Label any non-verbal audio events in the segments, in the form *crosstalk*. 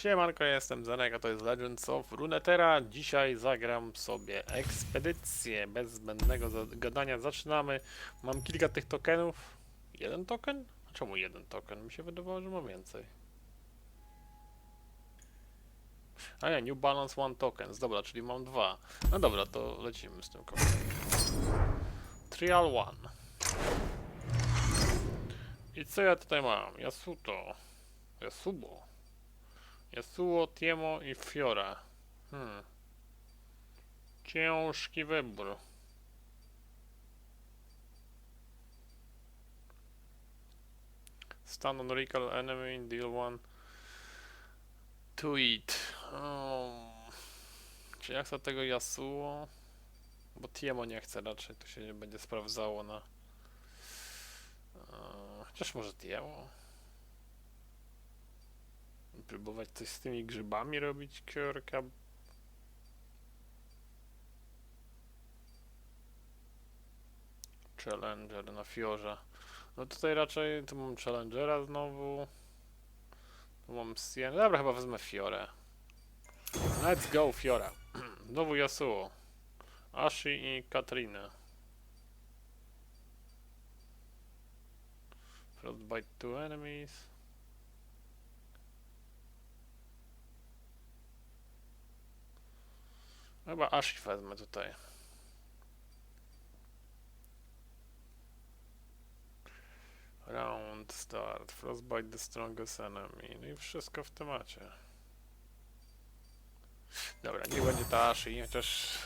Siemanko, jestem Zenek, a to jest Legends of Runeterra. Dzisiaj zagram sobie ekspedycję bez zbędnego gadania. Zaczynamy. Mam kilka tych tokenów. Jeden token? A czemu jeden token? Mi się wydawało, że mam więcej. A nie, New Balance One Tokens. Dobra, czyli mam dwa. No dobra, to lecimy z tym kolejnym. Trial One. I co ja tutaj mam? Yasuto. Yasubo. Yasuo, Tiemo i Fiora. Hmm. Ciężki wybór. Stun on recall enemy, deal one to it. Um, czy ja chcę tego Yasuo? Bo Tiemo nie chce raczej, to się nie będzie sprawdzało na... Eee, Chociaż może Tiemo? Próbować coś z tymi grzybami robić, kiorka. Challenger na Fiorze. No tutaj raczej, tu mam Challengera znowu. Tu mam Sien. Dobra, chyba wezmę Fiorę. Let's go, Fiora. *clears throat* Znowu Yasuo. Ashi i Katrina. Frostbite two enemies. Chyba Ashi wezmę tutaj. Round start. Frostbite the strongest enemy. No i wszystko w temacie. Dobra, niech będzie ta Ashi, chociaż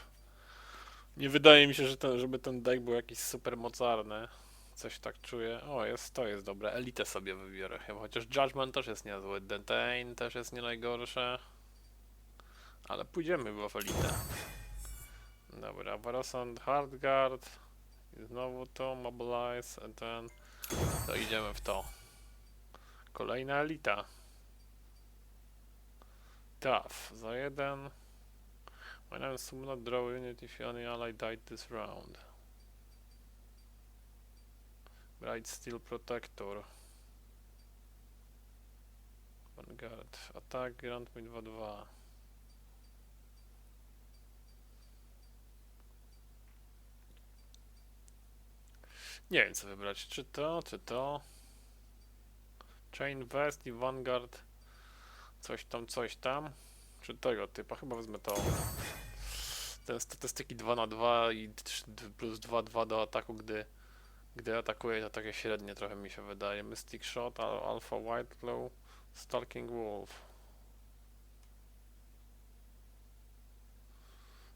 nie wydaje mi się, że ten, żeby ten deck był jakiś super mocarny. Coś tak czuję. O, jest, to jest dobre. Elitę sobie wybiorę chyba, chociaż Judgment też jest niezły. Detain też jest nie najgorsze. Ale pójdziemy w elitę. Dobra, Varosant Hardguard. I znowu to, Mobilize, ten... To idziemy w to. Kolejna elita. Tough, za jeden. My name is Summon Draw Unit if any ally died this round. Bright Steel Protector. Vanguard. Attack, grant mi 2-2. Nie wiem co wybrać. Czy to, czy to. Chain Vest i Vanguard. Coś tam, coś tam. Czy tego typa? Chyba wezmę to. Te statystyki 2 na 2 i 3 plus 2, 2 do ataku, gdy, gdy atakuje, to takie średnie trochę mi się wydaje. Mystic Shot, Al Alpha White Glow, Stalking Wolf.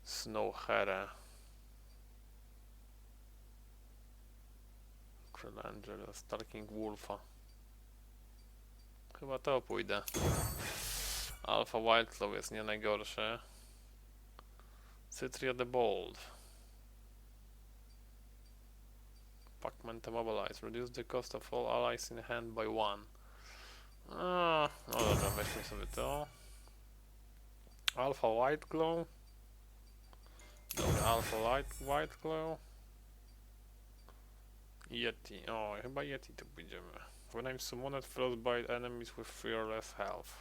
Snow Hare. Angela, Stalking Wolfa. Chyba to pójdę. Alpha Wildclaw jest nie najgorszy. Citria the Bold. Pac-Man to mobilize. Reduce the cost of all allies in hand by one. A, no dobra, weźmy sobie to. Alpha White Glow. Dobra, Alpha Light White Glow. Yeti. O, chyba Yeti tu pójdziemy. When I'm summoned, frostbite enemies with fearless health.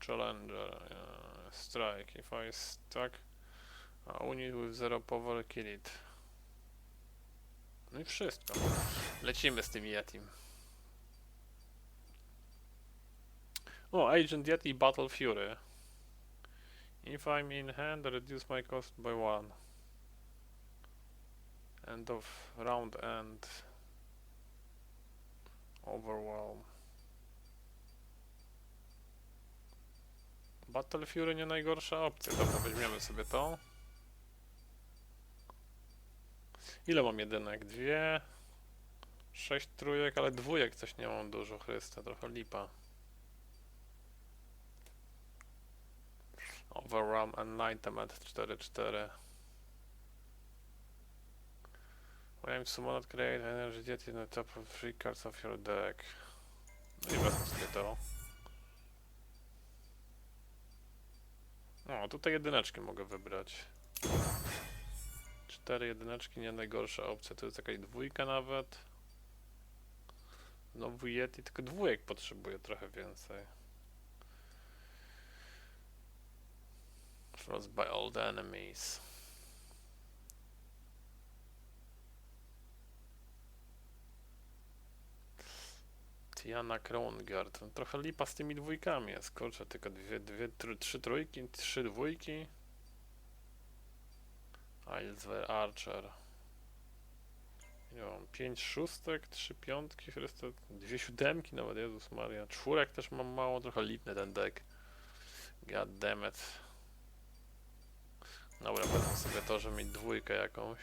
Challenger. Uh, strike. If I stuck a unit with zero power, kill it. No i wszystko. Lecimy z tym Yetim. O, Agent Yeti Battle Fury. If I'm in hand, reduce my cost by one. End of round end. Overwhelm. Battle Fury nie najgorsza opcja. Dobra, weźmiemy sobie to. Ile mam jedynek? Dwie. Sześć trójek, ale dwójek coś nie mam dużo. Chryste, trochę lipa. Overwhelm Enlightenment 4-4. When summoned, create energy deity on the top of three cards of your deck. No nie wracam sobie to. No, tutaj jedyneczki mogę wybrać. Cztery jedyneczki, nie najgorsza opcja. To jest jakaś dwójka nawet. Znowu Yeti, tylko dwójek potrzebuje trochę więcej. Frost by old enemies. Tiana Krongard. No, trochę lipa z tymi dwójkami jest. Kurczę, tylko dwie, dwie, tr trzy trójki, trzy dwójki. Ailswer Archer. Nie mam pięć szóstek, trzy piątki, Chryste, dwie siódemki nawet, Jezus Maria. Czwórek też mam mało, trochę lipny ten deck. God damn it. Dobra, wezmę sobie to, żeby mieć dwójkę jakąś.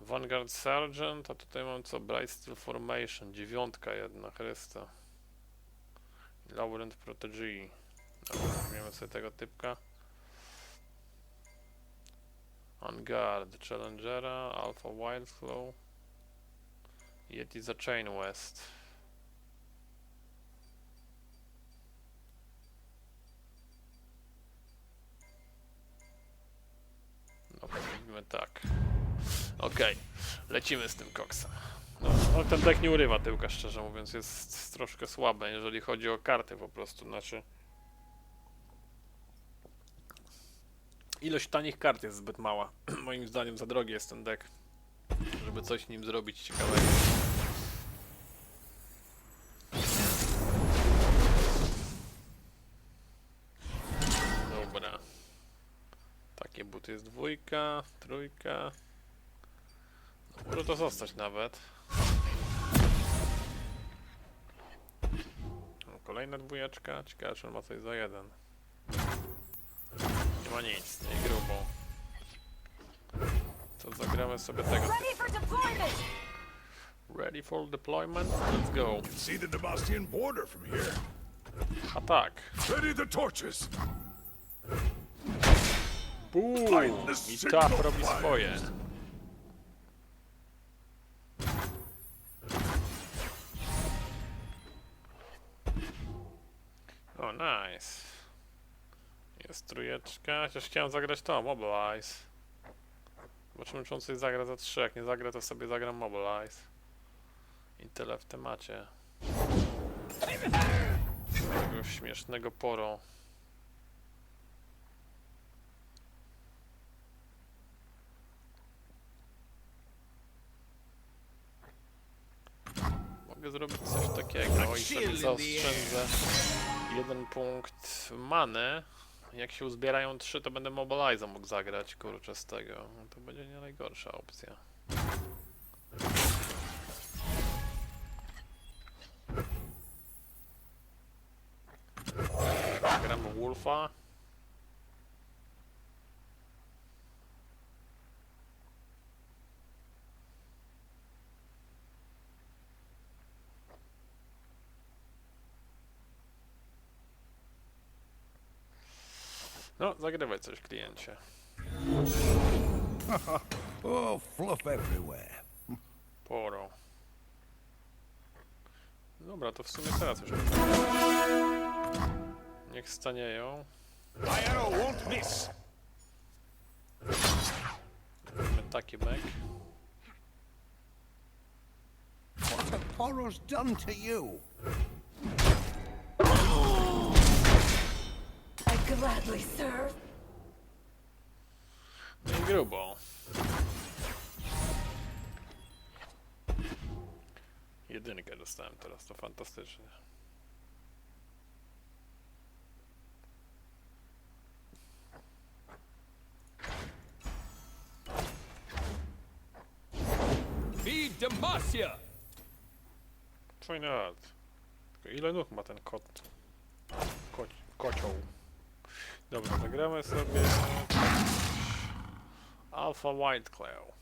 Vanguard Sergeant, a tutaj mam co? Bright Steel Formation, dziewiątka jedna, Chrysta. Laurent Protégé. Weźmiemy sobie tego typka. On Guard, Challengera, Alpha Wildclaw. Yeti za Chain West. Dobra, robimy tak. Okej, lecimy z tym koksem. No, no ten deck nie urywa tyłka, szczerze mówiąc, jest troszkę słabe, jeżeli chodzi o karty po prostu, znaczy... Ilość tanich kart jest zbyt mała. *clears throat* Moim zdaniem za drogi jest ten deck, żeby coś nim zrobić ciekawego. Dobra. Takie buty jest dwójka, trójka. Może to zostać nawet. Kolejna dwójeczka. Ciekawe, czy on ma coś za jeden. Nie ma nic, nie grubo. To zagramy sobie tego. Ready for deployment! Ready for deployment? Let's go. See the Debastian border from here. A tak. Ready the torches. Boom! I tap robi swoje. Nice. Jest trójeczka, chociaż chciałem zagrać to, Mobilize. Zobaczymy, czy on coś zagra za 3. Jak nie zagra, to sobie zagram Mobilize. I tyle w temacie. Tego śmiesznego poro. Mogę zrobić coś takiego i sobie zaoszczędzę jeden punkt many. Jak się uzbierają trzy, to będę Mobilize'a mógł zagrać, kurczę, z tego. No to będzie nie najgorsza opcja. Gramy Wolfa. No, zagrywaj coś, kliencie. *laughs* Oh, fluff everywhere. Poro. Dobra, to w sumie teraz już. Niech stanieją. My arrow won't miss. Mamy taki mek. What have Poros done to you? Gladly serve. No i grubo. Jedynkę dostałem teraz, to fantastycznie. Be Demacia! Fajny art. Tylko ile nóg ma ten kot? Dobra, zagramy sobie... Alpha White Claw.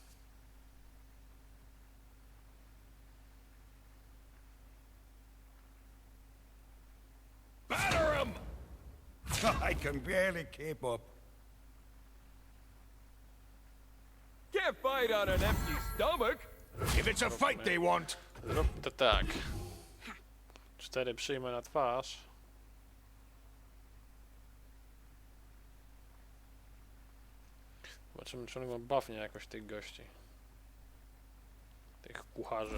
Batter him! *laughs* I can barely keep up. Can't fight on an empty stomach! If it's a fight they want, Zróbmy to tak. Cztery przyjmę na twarz. Zobaczymy, czy on chyba bawnie jakoś tych gości. Tych kucharzy.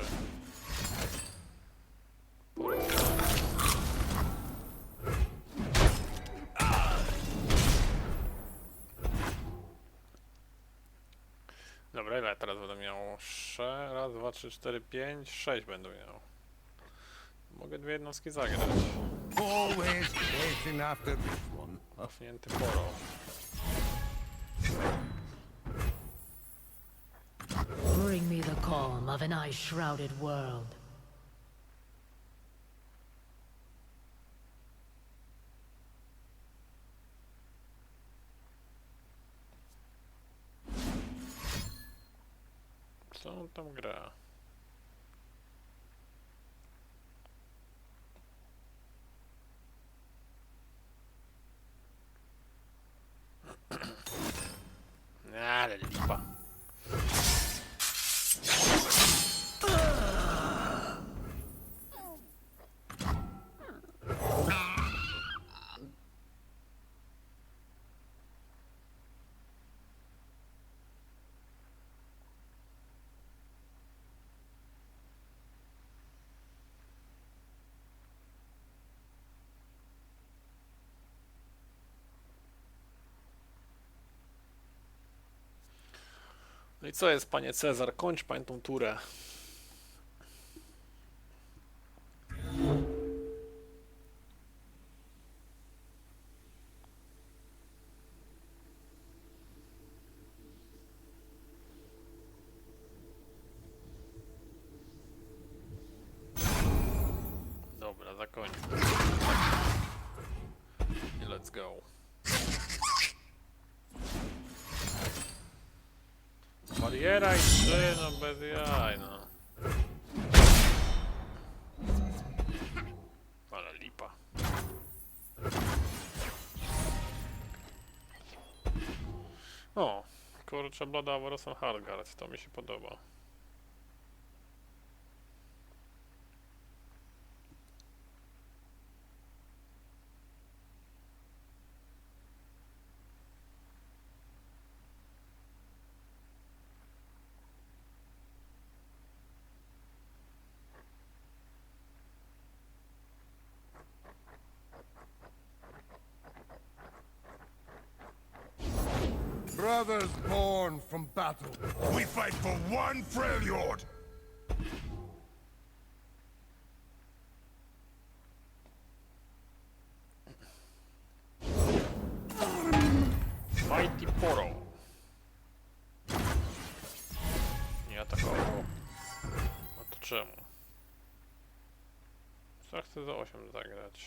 Dobra, ile teraz będę miał? 6, raz, dwa, trzy, cztery, pięć, sześć będę miał. Mogę dwie jednostki zagrać. Always chasing after this one. Poro. The calm of an ice-shrouded world. Co on tam gra? Ale lipa. No i co jest, panie Cezar? Kończ pan tą turę. Bariera i trzy, no bez jaj, no. Ale lipa. O, kurczę, Blood and Hardguard, to mi się podoba. Brothers born from battle. We fight for one Freljord! Mighty Poro. Nie atakował. A to czemu? Co chcę za 8 zagrać?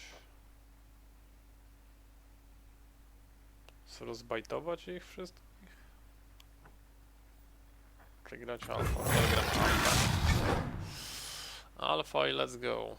Rozbajtować ich wszystkich? Grać alfa. Alfa i let's go.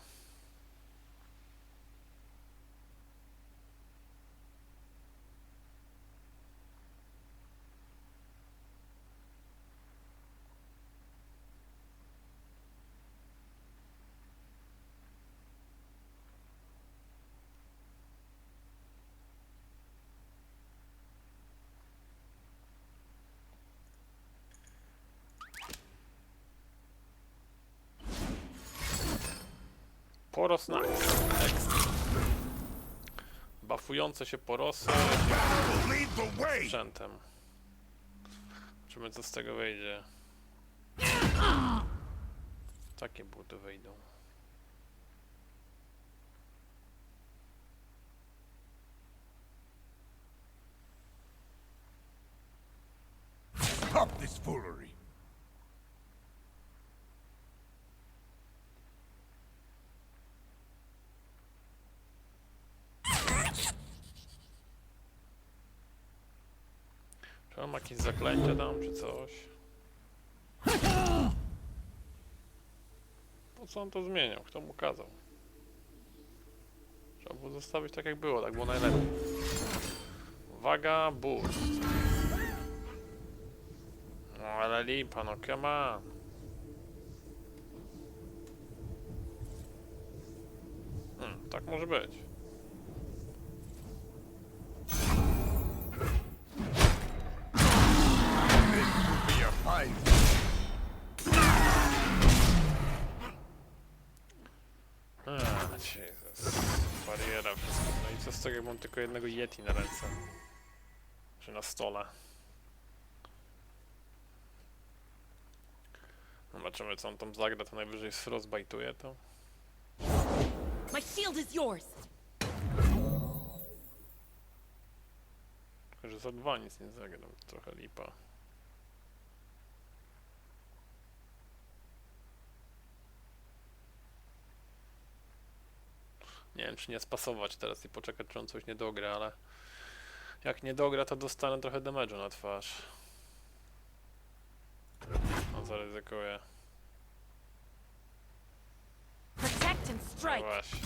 Poros Nice. Ekstra. Bafujące się porosy sprzętem. Zobaczymy co z tego wyjdzie. Takie buty wyjdą. Czy on ma jakieś zaklęcie tam, czy coś? Po co on to zmieniał? Kto mu kazał? Trzeba było zostawić tak jak było, tak było najlepiej. Uwaga, boost. No ale lipa, no come on. Hmm, tak może być. Co z tego, jak mam tylko jednego Yeti na ręce? Czy na stole? Zobaczymy co on tam zagra, to najwyżej frostbite'uje to. My shield is yours. Tylko, że za dwa nic nie zagram, trochę lipa. Nie wiem, czy nie spasować teraz i poczekać, czy on coś nie dogra, ale jak nie dogra, to dostanę trochę damage'u na twarz. No, zaryzykuję. Protect and No strike. właśnie.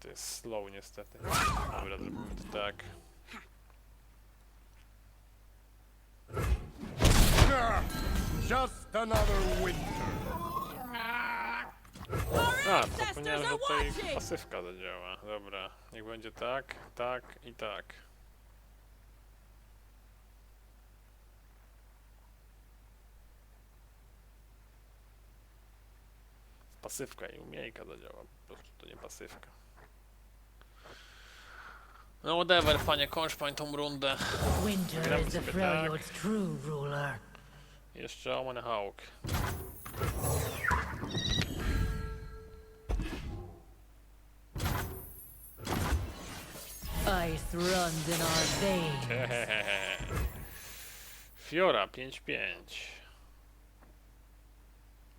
To jest slow niestety. Dobra, zrobimy to tak. Just another winter. A, zapomniałem, że tutaj pasywka zadziała. Dobra, niech będzie tak, tak i tak. Pasywka i umiejka zadziała, po prostu to nie pasywka. No whatever, panie, kończ pan tą rundę. Winter is the Freljord's true ruler. Jeszcze Omen Hawk. Ice runs in our veins. *laughs* Fiora 5-5.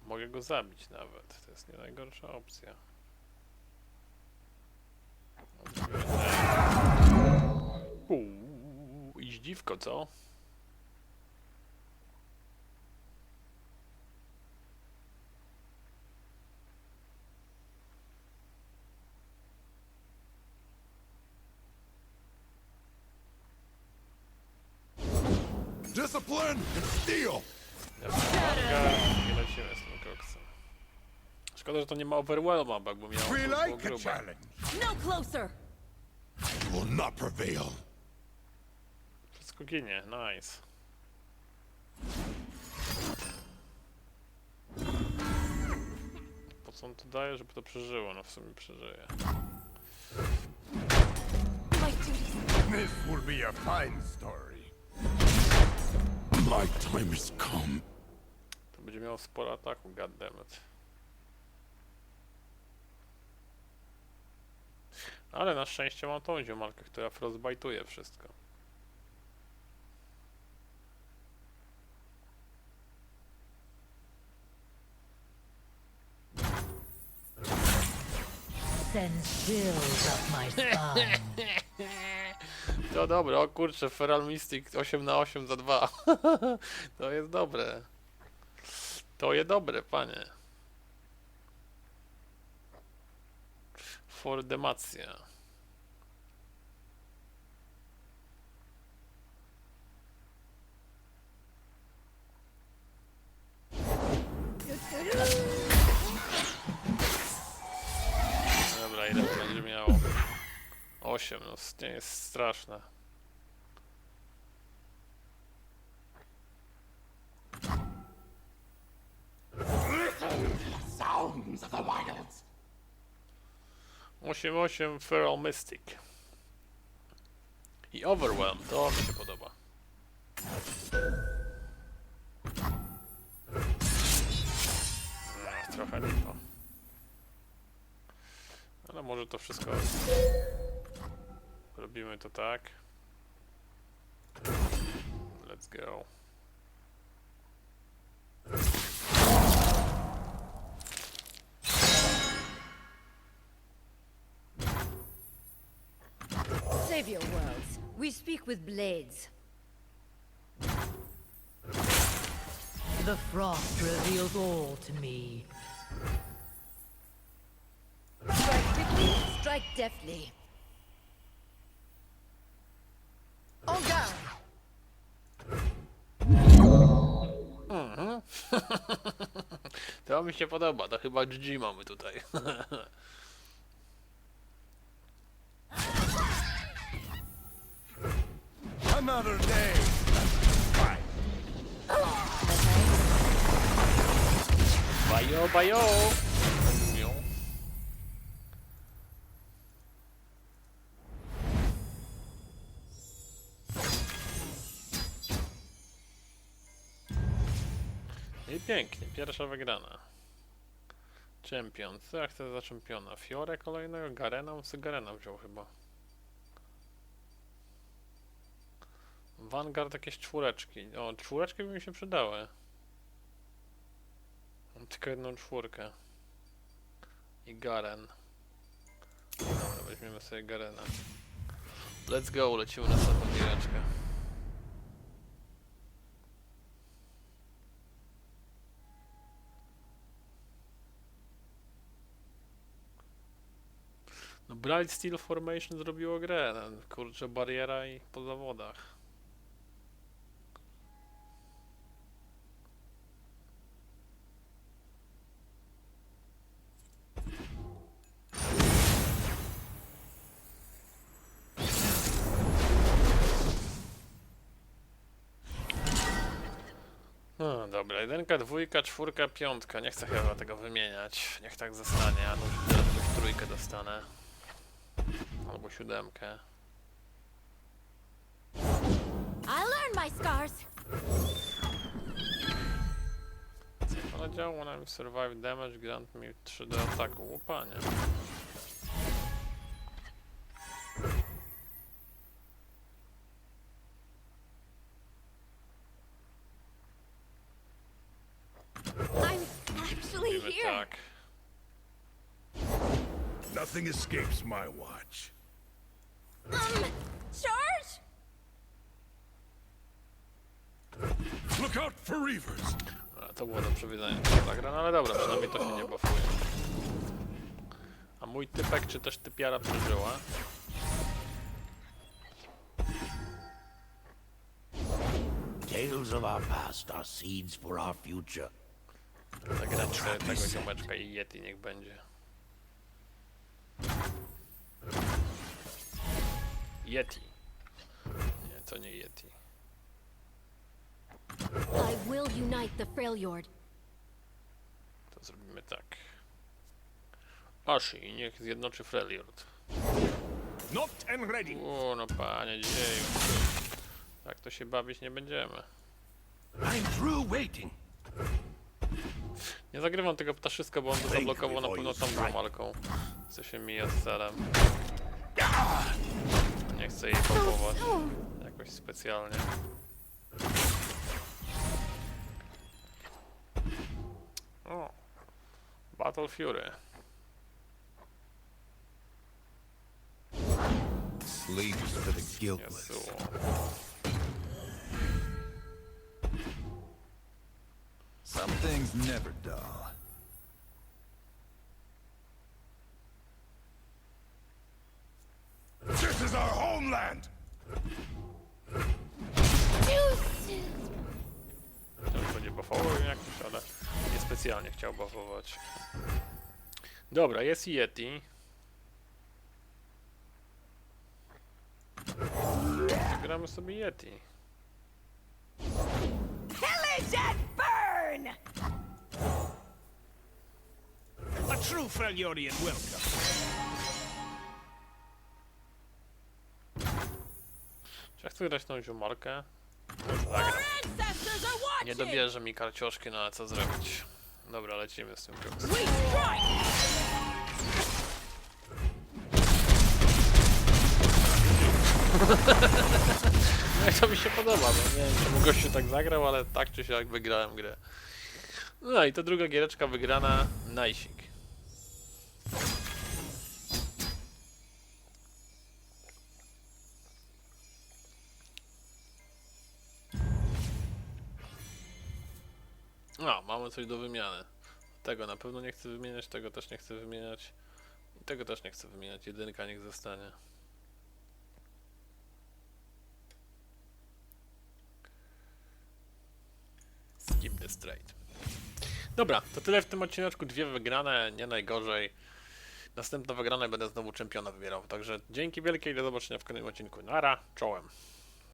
Mogę go zabić nawet. To jest nie najgorsza opcja. Uuu, i dziwko, co? Discipline and steel. I lecimy z tym koksem. Szkoda, że to nie ma overwhelma, bo jakby miał We to było like a grube. challenge. No closer. You will not prevail. Wszystko ginie, nice. Po co on to daje, żeby to przeżyło? No w sumie przeżyje. My duties. This will be a fine story. My time has come. To będzie miało sporo ataku, goddammit. Ale na szczęście mam tą ziomalkę, która frostbite'uje wszystko. Sends chills up my *laughs* spine. To dobre, o kurczę, Feral Mystic 8 na 8 za 2. *laughs* to jest dobre. To jest dobre, panie. Fordemacja. Dobra, ile to będzie miało? 8, no nie jest straszne. Osiem, osiem Feral Mystic. I Overwhelm, to mi się podoba. Trochę lipa. Ale może to wszystko Robimy to tak. Let's go. Save your worlds. We speak with blades. The frost reveals all to me. Strike quickly, strike deftly. En garde! To mi się podoba, to chyba GG mamy tutaj. Another day. Bajo, bajo! Pięknie, pierwsza wygrana. Champion. Co ja chcę za czempiona? Fiore kolejnego? Garena? On Garena wziął chyba. Vanguard jakieś czwóreczki. O, czwóreczki by mi się przydały. Mam tylko jedną czwórkę. I Garen. Dobra, weźmiemy sobie Garena. Let's go, lecimy na samą giereczkę. No Bright Steel Formation zrobiło grę. no, Kurczę, bariera i po zawodach. No dobra, jedynka, dwójka, czwórka, piątka. Nie chcę chyba tego wymieniać. Niech tak zostanie, a już teraz już trójkę dostanę. Albo siódemkę. I learned my scars. Ale działa when I'm survive damage, grant me 3D ataku. Łupanie. Nothing escapes my watch. Um, charge? Look out for reavers! A, to było do przewidzenia ta gra, no ale dobra, przynajmniej to się nie bafuje. A mój typek, czy też typiara przeżyła? Tales of our past are seeds for our future. Zagrać tego ziomeczka i Yeti niech będzie. Yeti. Nie, to nie Yeti. I will unite the Freljord. To zrobimy tak. Ashi, niech zjednoczy Freljord. Not and ready. O, no panie dzieju. Tak to się bawić nie będziemy. I'm through waiting. Nie zagrywam tego ptaszyska, bo on to zablokował na pewno tą walką. Co się mija z celem. Nie chcę jej połować jakoś specjalnie. O! Battle Fury. Slaves to the guiltless. Jezu. Some things never dull. Is our homeland! Chciałem będzie buffował jakoś, ale niespecjalnie chciał buffować. Dobra, jest Yeti. Gramy sobie Yeti. A true welcome. Czy ja chcę grać tą ziomarkę? Nie dobierze mi karcioszki, no ale co zrobić? Dobra, lecimy z tym strike. No i to mi się podoba, no nie wiem czemu gościu tak zagrał, ale tak czy siak wygrałem grę. No i to druga giereczka wygrana, najsik. No, mamy coś do wymiany. Tego na pewno nie chcę wymieniać, tego też nie chcę wymieniać. I tego też nie chcę wymieniać, jedynka niech zostanie. Skip the straight. Dobra, to tyle w tym odcineczku. Dwie wygrane, nie najgorzej. Następna wygrana i będę znowu czempiona wybierał. Także dzięki wielkie i do zobaczenia w kolejnym odcinku. Nara, czołem.